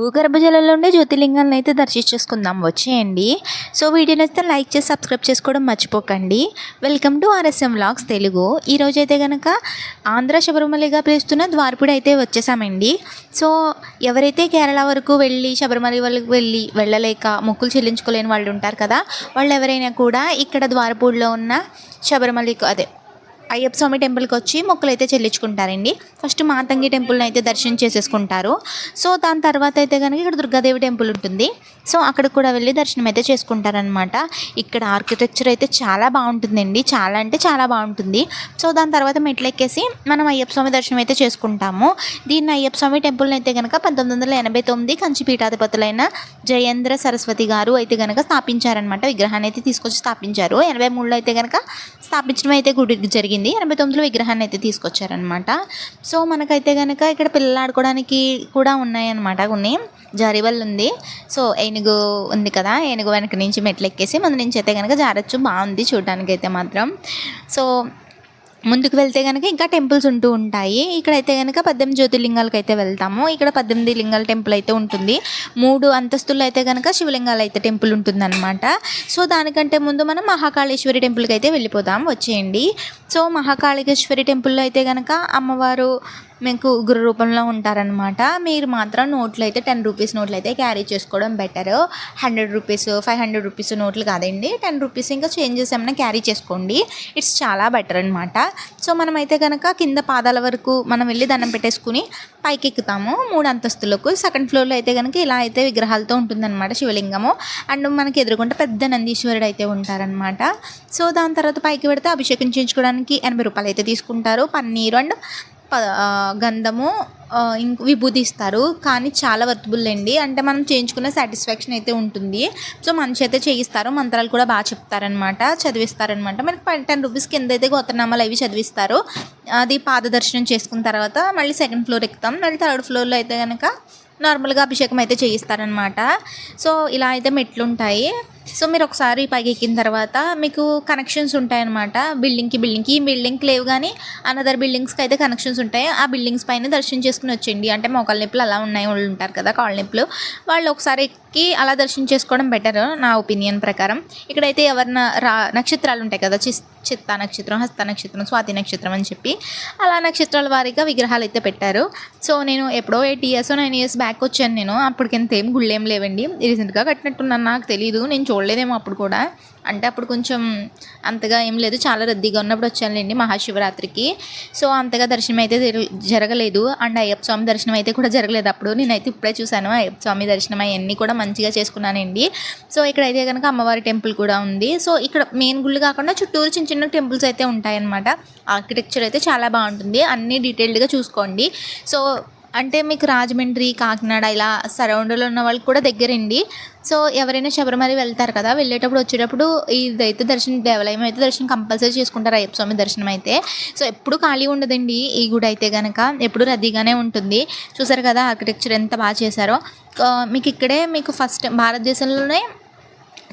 భూగర్భ జలంలో ఉండే జ్యోతిర్లింగాలను అయితే దర్శించేసుకుందాం. వచ్చేయండి. సో వీడియో నచ్చితే లైక్ చేసి సబ్స్క్రైబ్ చేసుకోవడం మర్చిపోకండి. Welcome to RSM vlogs Telugu. ఈరోజు అయితే కనుక ఆంధ్ర శబరిమలగా పిలుస్తున్న ద్వారపుడి అయితే వచ్చేసామండి. సో ఎవరైతే కేరళ వరకు వెళ్ళి శబరిమల వరకు వెళ్ళి వెళ్ళలేక మొక్కులు చెల్లించుకోలేని వాళ్ళు ఉంటారు కదా వాళ్ళు ఎవరైనా కూడా ఇక్కడ ద్వారపూడిలో ఉన్న శబరిమలకు అదే అయ్యప్ప స్వామి టెంపుల్కి వచ్చి మొక్కలు అయితే చెల్లించుకుంటారండి. ఫస్ట్ మాతంగి టెంపుల్ని అయితే దర్శనం చేసేసుకుంటారు. సో దాని తర్వాత అయితే కనుక ఇక్కడ దుర్గాదేవి టెంపుల్ ఉంటుంది. సో అక్కడికి కూడా వెళ్ళి దర్శనం అయితే చేసుకుంటారనమాట ఇక్కడ ఆర్కిటెక్చర్ అయితే చాలా బాగుంటుందండి. చాలా అంటే చాలా బాగుంటుంది. సో దాని తర్వాత మెట్లు ఎక్కేసి మనం అయ్యప్ప స్వామి దర్శనం అయితే చేసుకుంటాము. దీన్ని అయ్యప్ప స్వామి టెంపుల్ని అయితే కనుక పంతొమ్మిది వందల ఎనభై తొమ్మిది కంచి పీఠాధిపతులైన జయేంద్ర సరస్వతి గారు అయితే కనుక స్థాపించారనమాట విగ్రహాన్ని అయితే తీసుకొచ్చి స్థాపించారు. ఎనభై మూడులో అయితే కనుక స్థాపించడం అయితే గుడి జరిగింది. ఎనభై తొమ్మిదిలో విగ్రహాన్ని అయితే తీసుకొచ్చారనమాట సో మనకైతే కనుక ఇక్కడ పిల్లలు ఆడుకోవడానికి కూడా ఉన్నాయన్నమాట కొన్ని. జారీబల్ ఉంది. సో ఏనుగు ఉంది కదా. ఏనుగు వెనక నుంచి మెట్లు ఎక్కేసి ముందు నుంచి అయితే కనుక జారచ్చు. బాగుంది చూడడానికి అయితే మాత్రం. సో ముందుకు వెళ్తే కనుక ఇంకా టెంపుల్స్ ఉంటూ ఉంటాయి. ఇక్కడైతే కనుక పద్దెనిమిది జ్యోతిర్లింగాలకు అయితే వెళ్తాము. ఇక్కడ పద్దెనిమిది లింగాల టెంపుల్ అయితే ఉంటుంది. మూడు అంతస్తుల్లో అయితే కనుక శివలింగాలు అయితే టెంపుల్ ఉంటుందన్నమాట. సో దానికంటే ముందు మనం మహాకాళేశ్వరి టెంపుల్కి అయితే వెళ్ళిపోతాం వచ్చేయండి. సో మహాకాళేశ్వరి టెంపుల్లో అయితే కనుక అమ్మవారు మీకు ఉగ్ర రూపంలో ఉంటారనమాట మీరు మాత్రం నోట్లు అయితే టెన్ రూపీస్ నోట్లు అయితే క్యారీ చేసుకోవడం better hundred rupees five hundred rupees నోట్లు కాదండి. టెన్ రూపీస్ ఇంకా చేంజెస్ ఏమైనా క్యారీ చేసుకోండి. ఇట్స్ చాలా బెటర్ అనమాట సో మనమైతే కనుక కింద పాదాల వరకు మనం వెళ్ళి దండం పెట్టేసుకుని పైకి ఎక్కుతాము మూడు అంతస్తులకు. సెకండ్ ఫ్లోర్లో అయితే కనుక ఇలా అయితే విగ్రహాలతో ఉంటుందన్నమాట శివలింగము. అండ్ మనకి ఎదురుకుంటే పెద్ద నందీశ్వరుడు అయితే ఉంటారనమాట సో దాని తర్వాత పైకి పెడితే అభిషేకం చేయించుకోవడానికి ఎనభై రూపాయలు అయితే తీసుకుంటారు. పన్నీరు అండ్ గంధము ఇంక విభూతిస్తారు కానీ చాలా వర్తబుల్ అండి. అంటే మనం చేయించుకునే సాటిస్ఫాక్షన్ అయితే ఉంటుంది. సో మంచి అయితే చేయిస్తారు. మంత్రాలు కూడా బాగా చెప్తారనమాట చదివిస్తారనమాట మనకి టెన్ రూపీస్ కింద అయితే గోతనామాలు అవి చదివిస్తారు. అది పాదదర్శనం చేసుకున్న తర్వాత మళ్ళీ సెకండ్ ఫ్లోర్ ఎక్కుతాం. మళ్ళీ థర్డ్ ఫ్లోర్లో అయితే కనుక నార్మల్గా అభిషేకం అయితే చేయిస్తారనమాట సో ఇలా అయితే మెట్లుంటాయి. సో మీరు ఒకసారి పైకి ఎక్కిన తర్వాత మీకు కనెక్షన్స్ ఉంటాయన్నమాట. బిల్డింగ్కి బిల్డింగ్కి ఈ బిల్డింగ్కి లేవు కానీ అనదర్ బిల్డింగ్స్కి అయితే కనెక్షన్స్ ఉంటాయి. ఆ బిల్డింగ్స్ పైన దర్శనం చేసుకుని వచ్చేయండి. అంటే మోకాళ్ళ నొప్పులు అలా ఉన్నాయి వాళ్ళు ఉంటారు కదా కాళ్ళ నొప్పులు. వాళ్ళు ఒకసారి ఎక్కి అలా దర్శనం చేసుకోవడం బెటర్ నా ఒపీనియన్ ప్రకారం. ఇక్కడైతే ఎవరిన రా నక్షత్రాలు ఉంటాయి కదా చిస్ చిత్త నక్షత్రం హస్త నక్షత్రం స్వాతి నక్షత్రం అని చెప్పి. అలా నక్షత్రాల వారీగా విగ్రహాలు అయితే పెట్టారు. సో నేను ఎప్పుడో eight years nine years back వచ్చాను నేను. అప్పటికెంత ఏం గుళ్ళేం లేవండి. రీసెంట్గా కట్టినట్టున్నాను. నాకు తెలియదు నేను చూడలేదేమో అప్పుడు కూడా. అంటే అప్పుడు కొంచెం అంతగా ఏం లేదు. చాలా రద్దీగా ఉన్నప్పుడు వచ్చానులేండి మహాశివరాత్రికి. సో అంతగా దర్శనం అయితే జరగ- జరగలేదు. అండ్ అయ్యప్ప స్వామి దర్శనం అయితే కూడా జరగలేదు అప్పుడు. నేనైతే ఇప్పుడే చూశాను అయ్యప్ప స్వామి దర్శనం అవన్నీ కూడా మంచిగా చేసుకున్నానండి. సో ఇక్కడైతే కనుక అమ్మవారి టెంపుల్ కూడా ఉంది. సో ఇక్కడ మెయిన్ గుళ్ళు కాకుండా చుట్టూరు చిన్న చిన్న టెంపుల్స్ అయితే ఉంటాయన్నమాట. ఆర్కిటెక్చర్ అయితే చాలా బాగుంటుంది. అన్నీ డీటెయిల్డ్గా చూసుకోండి. సో అంటే మీకు రాజమండ్రి కాకినాడ ఇలా సరౌండ్లో ఉన్న వాళ్ళకి కూడా దగ్గరండి. సో ఎవరైనా శబరిమల వెళ్తారు కదా వెళ్ళేటప్పుడు వచ్చేటప్పుడు ఇదైతే దర్శనం దేవాలయం అయితే దర్శనం కంపల్సరీ చేసుకుంటారు అయ్యప్ప స్వామి దర్శనం అయితే. సో ఎప్పుడు ఖాళీ ఉండదండి ఈ గుడి అయితే కనుక ఎప్పుడు రద్దీగానే ఉంటుంది. చూసారు కదా ఆర్కిటెక్చర్ ఎంత బాగా చేశారో. మీకు ఇక్కడే మీకు ఫస్ట్ భారతదేశంలోనే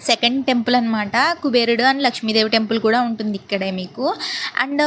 సెకండ్ టెంపుల్ అనమాట కుబేరుడు అండ్ లక్ష్మీదేవి టెంపుల్ కూడా ఉంటుంది ఇక్కడే మీకు. అండ్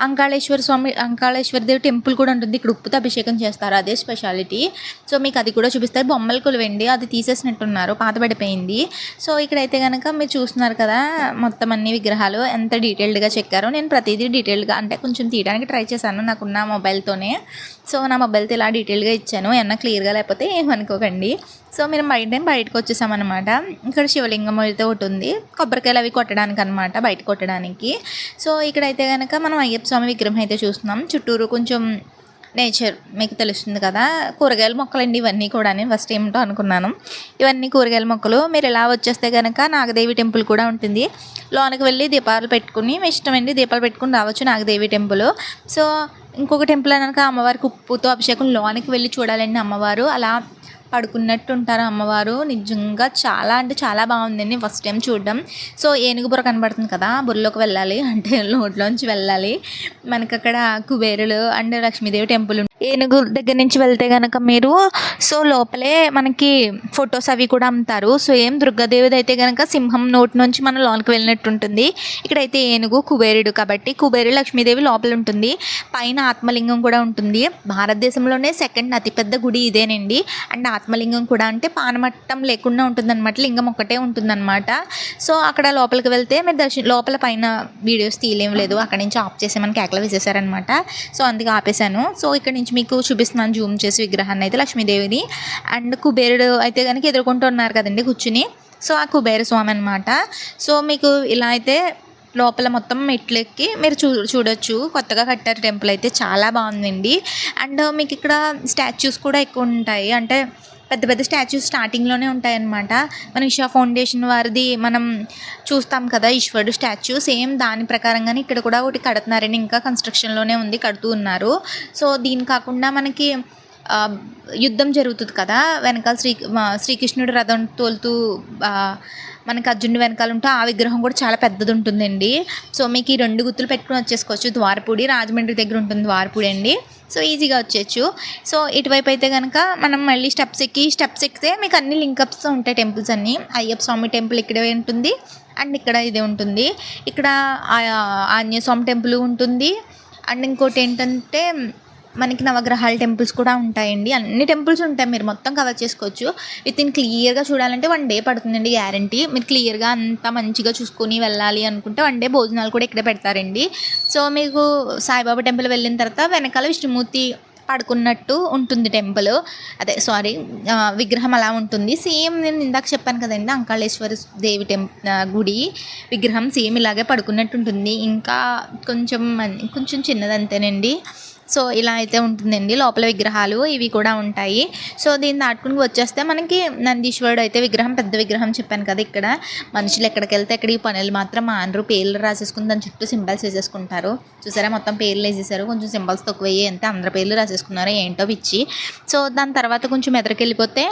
అంకాళేశ్వర స్వామి అంకాళేశ్వర దేవి టెంపుల్ కూడా ఉంటుంది. ఇక్కడ ఉప్పుతో అభిషేకం చేస్తారు. అదే స్పెషాలిటీ. సో మీకు అది కూడా చూపిస్తారు. బొమ్మల కొలువండి. అది తీసేసినట్టున్నారు. పాత పడిపోయింది. సో ఇక్కడైతే కనుక మీరు చూస్తున్నారు కదా మొత్తం అన్ని విగ్రహాలు ఎంత డీటెయిల్డ్గా చెక్కారో నేను ప్రతిదీ డీటెయిల్డ్గా అంటే కొంచెం తీయడానికి ట్రై చేశాను. నాకున్న మొబైల్తోనే. సో నా మొబైల్తో ఇలా డీటెయిల్గా ఇచ్చాను. ఏమన్నా క్లియర్గా లేకపోతే ఏమనుకోకండి. సో మేము బయట బయటకు వచ్చేసామన్నమాట. ఇక్కడ శివలింగం అయితే ఒకటి ఉంది. కొబ్బరికాయలు అవి కొట్టడానికి అనమాట బయట కొట్టడానికి. సో ఇక్కడైతే కనుక మనం అయ్యప్ప స్వామి విగ్రహం అయితే చూస్తున్నాం. చుట్టూరు కొంచెం నేచర్ మీకు తెలుస్తుంది కదా. కూరగాయల మొక్కలండి ఇవన్నీ కూడా ఫస్ట్ ఏమిటో అనుకున్నాను. ఇవన్నీ కూరగాయల మొక్కలు. మీరు ఇలా వచ్చేస్తే కనుక నాగదేవి టెంపుల్ కూడా ఉంటుంది. లోనకి వెళ్ళి దీపాలు పెట్టుకుని మీ ఇష్టమండి దీపాలు పెట్టుకుని రావచ్చు నాగదేవి టెంపుల్. సో ఇంకొక టెంపుల్ అనక అమ్మవారికి ఉప్పుతో అభిషేకం లోనికి వెళ్ళి చూడాలండి అమ్మవారు. అలా పడుకున్నట్టు ఉంటారు అమ్మవారు. నిజంగా చాలా అంటే చాలా బాగుందండి ఫస్ట్ టైం చూడడం. సో ఏనుగు బుర్ర కనబడుతుంది కదా బుర్రలోకి వెళ్ళాలి. అంటే నోట్లోంచి వెళ్ళాలి. మనకి అక్కడ కుబేరులు అండ్ లక్ష్మీదేవి టెంపుల్ ఏనుగు దగ్గర నుంచి వెళ్తే కనుక మీరు సో లోపలే మనకి ఫొటోస్ అవి కూడా అమ్ముతారు. సో ఏం దుర్గాదేవిది అయితే కనుక సింహం నోటి నుంచి మనం లోనికి వెళ్ళినట్టు ఉంటుంది ఇక్కడైతే ఏనుగు కుబేరుడు కాబట్టి కుబేరుడు లక్ష్మీదేవి లోపల ఉంటుంది. పైన ఆత్మలింగం కూడా ఉంటుంది. భారతదేశంలోనే సెకండ్ అతిపెద్ద గుడి ఇదేనండి. అండ్ ఆత్మలింగం కూడా అంటే పానమట్టం లేకుండా ఉంటుందన్నమాట. లింగం ఒక్కటే ఉంటుందన్నమాట. సో అక్కడ లోపలికి వెళ్తే మీరు దర్శనం లోపల పైన వీడియోస్ తీయలేం లేదు. అక్కడ నుంచి ఆఫ్ చేసే మనకి కేకలు వేసేసారనమాట సో అందుకే ఆపేశాను. సో ఇక్కడ నుంచి మీకు చూపిస్తున్నాను జూమ్ చేసి విగ్రహాన్ని అయితే లక్ష్మీదేవిని అండ్ కుబేరుడు అయితే కనుక ఎదుర్కొంటున్నారు కదండి కూర్చుని. సో ఆ కుబేర స్వామి అనమాట సో మీకు ఇలా అయితే లోపల మొత్తం మెట్లు ఎక్కి మీరు చూ చూడొచ్చు. కొత్తగా కట్టారు టెంపుల్ అయితే. చాలా బాగుందండి. అండ్ మీకు ఇక్కడ స్టాచ్యూస్ కూడా ఎక్కువ ఉంటాయి. అంటే పెద్ద పెద్ద స్టాచ్యూస్ స్టార్టింగ్లోనే ఉంటాయన్నమాట. మన ఇషా ఫౌండేషన్ వారిది మనం చూస్తాం కదా ఈశ్వరుడు స్టాచ్యూ. సేమ్ దాని ప్రకారంగానే ఇక్కడ కూడా ఒకటి కడుతున్నారని ఇంకా కన్స్ట్రక్షన్లోనే ఉంది కడుతూ ఉన్నారు. సో దీని కాకుండా మనకి యుద్ధం జరుగుతుంది కదా. వెనకాల శ్రీ శ్రీకృష్ణుడు రథం తోలుతూ మనకి అర్జునుడి వెనకాల ఉంటే ఆ విగ్రహం కూడా చాలా పెద్దది ఉంటుందండి. సో మీకు ఈ రెండు గుర్తులు పెట్టుకుని వచ్చేసుకోవచ్చు. ద్వారపూడి రాజమండ్రి దగ్గర ఉంటుంది ద్వారపూడి అండి. సో ఈజీగా వచ్చేయచ్చు. సో ఇటువైపు అయితే కనుక మనం మళ్ళీ స్టెప్స్ ఎక్కి స్టెప్స్ ఎక్కితే మీకు అన్ని లింకప్స్ ఉంటాయి టెంపుల్స్ అన్నీ. అయ్యప్ప స్వామి టెంపుల్ ఇక్కడే ఉంటుంది. అండ్ ఇక్కడ ఇదే ఉంటుంది. ఇక్కడ ఆంజనేయ స్వామి టెంపుల్ ఉంటుంది. అండ్ ఇంకోటి ఏంటంటే మనకి నవగ్రహాల టెంపుల్స్ కూడా ఉంటాయండి. అన్ని టెంపుల్స్ ఉంటాయి. మీరు మొత్తం కవర్ చేసుకోవచ్చు. విత్ ఇన్ క్లియర్గా చూడాలంటే వన్ డే పడుతుందండి గ్యారంటీ. మీరు క్లియర్గా అంతా మంచిగా చూసుకొని వెళ్ళాలి అనుకుంటే వన్ డే భోజనాలు కూడా ఇక్కడే పెడతారండి. సో మీకు సాయిబాబా టెంపుల్ వెళ్ళిన తర్వాత వెనకాల విష్ణుమూర్తి పడుకున్నట్టు ఉంటుంది టెంపుల్. అదే సారీ విగ్రహం అలా ఉంటుంది. సేమ్ నేను ఇందాక చెప్పాను కదండి అంకాళేశ్వర దేవి టెంప్ గుడి విగ్రహం సేమ్ ఇలాగే పడుకున్నట్టు ఉంటుంది. ఇంకా కొంచెం మన్- కొంచెం చిన్నది అంతేనండి సో ఇలా అయితే ఉంటుందండి. లోపల విగ్రహాలు ఇవి కూడా ఉంటాయి. సో దీన్ని దాటుకుని వచ్చేస్తే మనకి నందీశ్వరుడు అయితే విగ్రహం పెద్ద విగ్రహం చెప్పాను కదా ఇక్కడ. మనుషులు ఎక్కడికి వెళ్తే అక్కడ ఈ పనులు మాత్రం ఆనరు పేర్లు రాసేసుకుని దాని చుట్టూ సింబల్స్ వేసేసుకుంటారు. చూసారా? మొత్తం పేర్లు వేసేసారు. కొంచెం సింబల్స్ తక్కువ అయ్యి అంతే అందరి పేర్లు రాసేసుకున్నారు ఏంటో పిచ్చి. సో దాని తర్వాత కొంచెం ఎదరికెళ్ళిపోతే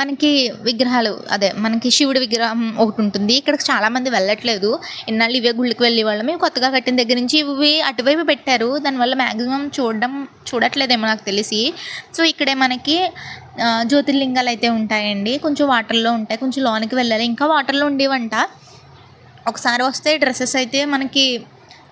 మనకి విగ్రహాలు అదే మనకి శివుడి విగ్రహం ఒకటి ఉంటుంది. ఇక్కడికి చాలామంది వెళ్ళట్లేదు. ఇన్నాళ్ళు ఇవే గుళ్ళకి వెళ్ళే వాళ్ళమే కొత్తగా కట్టిన దగ్గర నుంచి ఇవి అటువైపు పెట్టారు. దానివల్ల మ్యాక్సిమం చూడడం చూడట్లేదేమో నాకు తెలిసి. సో ఇక్కడే మనకి జ్యోతిర్లింగాలు అయితే ఉంటాయండి. కొంచెం వాటర్లో ఉంటాయి. కొంచెం లోనికి వెళ్ళాలి. ఇంకా వాటర్లో ఉండేవంట. ఒకసారి వస్తే డ్రెస్సెస్ అయితే మనకి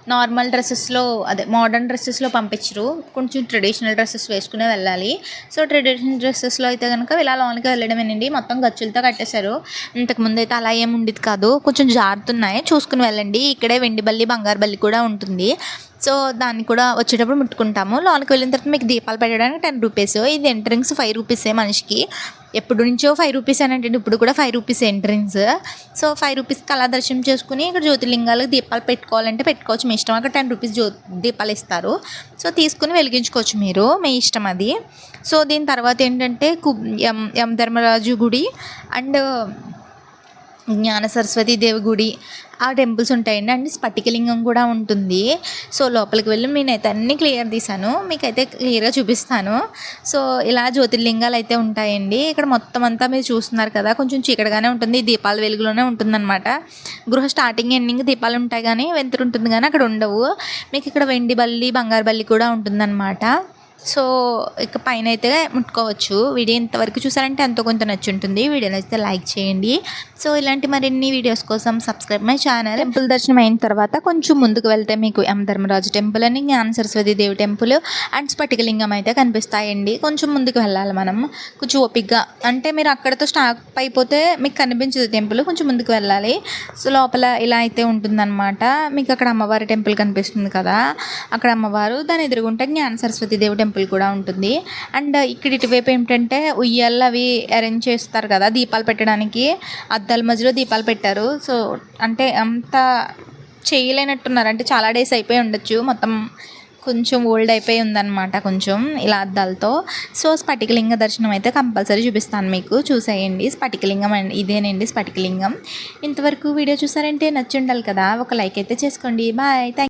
నార్మల్ డ్రెస్సెస్లో అదే మోడర్న్ డ్రెస్సెస్లో పంపించరు. కొంచెం ట్రెడిషనల్ డ్రెస్సెస్ వేసుకునే వెళ్ళాలి. సో ట్రెడిషనల్ డ్రెస్సెస్లో అయితే కనుక ఇలా లోనికి వెళ్ళడమేనండి. మొత్తం గచ్చులతో కట్టేశారు. ఇంతకుముందు అయితే అలా ఏం ఉండేది కాదు. కొంచెం జారుతున్నాయి. చూసుకుని వెళ్ళండి. ఇక్కడే వెండి బల్లి బంగారు బల్లి కూడా ఉంటుంది. సో దాన్ని కూడా వచ్చేటప్పుడు ముట్టుకుంటాము. లోనికి వెళ్ళిన తర్వాత మీకు దీపాలు పెట్టడానికి టెన్ రూపీస్. ఇది ఎంట్రన్స్ ఫైవ్ రూపీసే మనిషికి. ఎప్పుడు నుంచో ఫైవ్ రూపీస్ అని అంటే ఇప్పుడు కూడా five rupees entrance so five rupees అలా దర్శనం చేసుకుని ఇక్కడ జ్యోతిర్లింగాలకు దీపాలు పెట్టుకోవాలంటే పెట్టుకోవచ్చు. మీ ఇష్టం అక్కడ టెన్ రూపీస్ జ్యో దీపాలు ఇస్తారు. సో తీసుకుని వెలిగించుకోవచ్చు మీరు మీ ఇష్టం అది. సో దీని తర్వాత ఏంటంటే కు ఎం ఎం ధర్మరాజు గుడి. అండ్ జ్ఞాన సరస్వతి దేవి గుడి ఆ టెంపుల్స్ ఉంటాయండి. అండ్ స్ఫటికలింగం కూడా ఉంటుంది. సో లోపలికి వెళ్ళి నేనైతే అన్నీ క్లియర్ తీసాను మీకైతే క్లియర్గా చూపిస్తాను. సో ఇలా జ్యోతిర్లింగాలు అయితే ఉంటాయండి. ఇక్కడ మొత్తం అంతా మీరు చూస్తున్నారు కదా కొంచెం చీకటిగానే ఉంటుంది. దీపాల వెలుగులోనే ఉంటుందన్నమాట. గృహ స్టార్టింగ్ ఎండింగ్ దీపాలు ఉంటాయి కానీ వెంతురు ఉంటుంది కానీ అక్కడ ఉండవు. మీకు ఇక్కడ వెండి బల్లి బంగారు బల్లి కూడా ఉంటుందన్నమాట. సో ఇక పైన అయితే ముట్టుకోవచ్చు. వీడియో ఇంతవరకు చూసారంటే ఎంతో కొంత నచ్చుంటుంది. వీడియో నచ్చితే లైక్ చేయండి. సో ఇలాంటి మరిన్ని వీడియోస్ కోసం సబ్స్క్రైబ్ మై ఛానల్. టెంపుల్ దర్శనం అయిన తర్వాత కొంచెం ముందుకు వెళ్తే మీకు ఎం ధర్మరాజు టెంపుల్ అని జ్ఞాన సరస్వతి దేవి టెంపుల్ అండ్ స్ఫటికలింగం అయితే కనిపిస్తాయండి. కొంచెం ముందుకు వెళ్ళాలి మనం. కొంచెం ఓపిక్గా అంటే మీరు అక్కడతో స్టాప్ అయిపోతే మీకు కనిపించదు టెంపుల్. కొంచెం ముందుకు వెళ్ళాలి. సో లోపల ఇలా అయితే ఉంటుందన్నమాట. మీకు అక్కడ అమ్మవారి టెంపుల్ కనిపిస్తుంది కదా. అక్కడ అమ్మవారు దాని ఎదురుగుంటే జ్ఞాన సరస్వతి దేవి టెంపుల్ కూడా ఉంటుంది. అండ్ ఇక్కడ ఇటువైపు ఏంటంటే ఉయ్యాలు అవి అరేంజ్ చేస్తారు కదా దీపాలు పెట్టడానికి. అద్దాల మధ్యలో దీపాలు పెట్టారు. సో అంటే అంత చేయలేనట్టున్నారు. అంటే చాలా డేస్ అయిపోయి ఉండొచ్చు. మొత్తం కొంచెం ఓల్డ్ అయిపోయి ఉందన్నమాట కొంచెం ఇలా అద్దాలతో. సో స్ఫటికలింగ దర్శనం అయితే కంపల్సరీ చూపిస్తాను మీకు. చూసేయండి. స్ఫటికలింగం అండి ఇదేనండి స్ఫటికలింగం. ఇంతవరకు వీడియో చూసారంటే నచ్చి ఉండాలి కదా. ఒక లైక్ అయితే చేసుకోండి. Bye thank